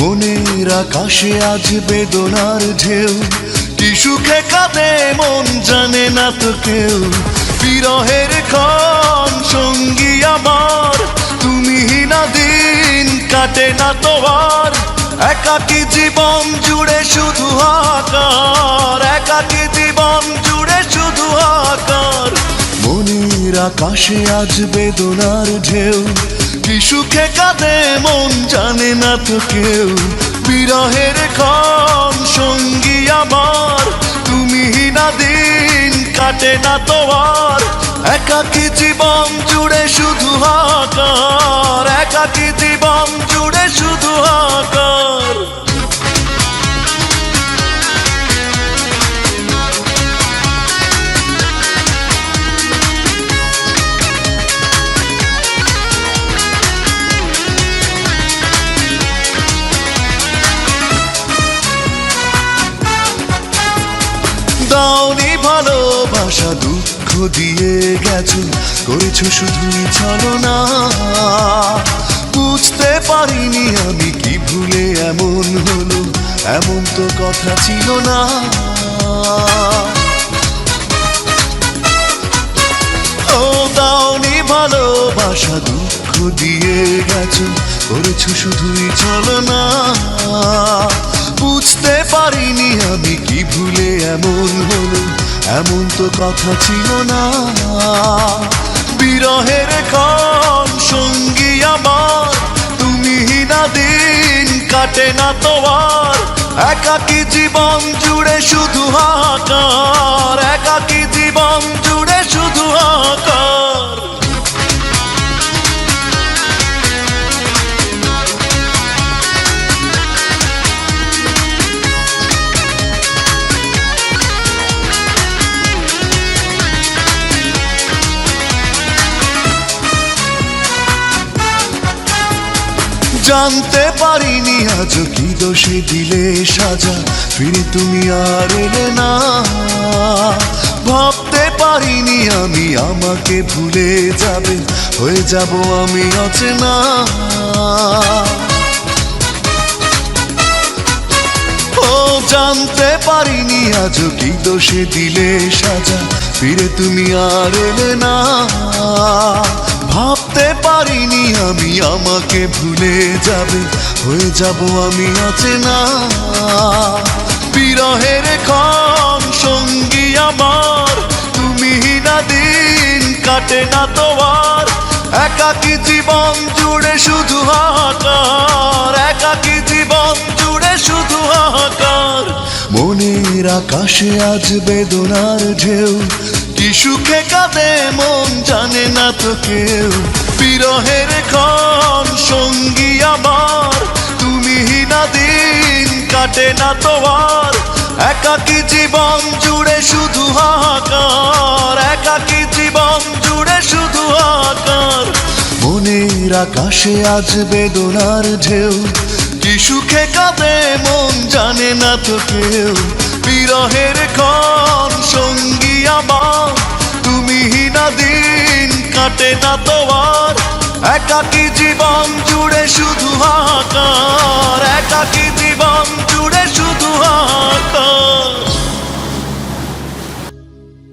মনের আকাশে আজ বেদনার ঢেউ। কি সুখে কাঁদে মন জানে না তো কেউ। বিরহের ক্ষণ সঙ্গী আমার, তুমি না দিন কাটে না তোমার একাকি জীবন জুড়ে শুধু আকার, একাকি জীবন জুড়ে শুধু আকার। মনের আকাশে আজ বেদনার ঢেউ। কি সুখে কাঁদে মন জানে না তো কেউ? বিরহের ক্ষণ সঙ্গী আমার তুমি না দিন কাটে না তোমার একাকি জীবন জুড়ে শুধু আকার একাকি জীবন জুড়ে শুধু আকার দিয়ে গেছো করেছ শুধুই ছলো না। বুঝতে পারিনি আমি কি ভুলে এমন হলো, এমন তো কথা ছিল না। ও দাওনি ভালোবাসা, দুঃখ দিয়ে গেছো, করেছ শুধুই চলো না। বুঝতে পারিনি আমি কি ভুলে এমন হলো এমন তো কথা ছিল না। বিরহের কম সঙ্গী আমার, তুমি না দিন কাটে না তোমার একাকি জীবন জুড়ে শুধু হাকার একাকি জীবন জানতে পারিনি আজ কি দোষে দিলে সাজা। ফিরে তুমি আর এলে না। ভাবতে পারিনি আমি আমাকে ভুলে যাবে। হয়ে যাব আমি অচেনা। জানতে পারিনি আজ কি দোষে দিলে সাজা। ফিরে তুমি আর এলে না। আমি আমাকে ভুলে যাবে, হয়ে যাব আমি অচেনা। বিরহের ক্ষণ সঙ্গী আমার, তুমি না দিন কাটে না তোমার একাকি জীবন জুড়ে শুধু আকার, একাকি জীবন জুড়ে শুধু আকার। মনের আকাশে আজ বেদনার ঢেউ, কি সুখে কাঁদে মন জানে না তো কেউ। বিরহের ক্ষণ সঙ্গী আমার। তুমি না দিন কাটে না তোমার একাকি জীবন জুড়ে শুধু আকার একাকি জীবন জুড়ে শুধু আকার মনের আকাশে আজ বেদনার ঢেউ। কি সুখে কাঁদে মন জানে না তো কেউ। বিরহের ক্ষণ একাকি জীবন জুড়ে শুধু আকার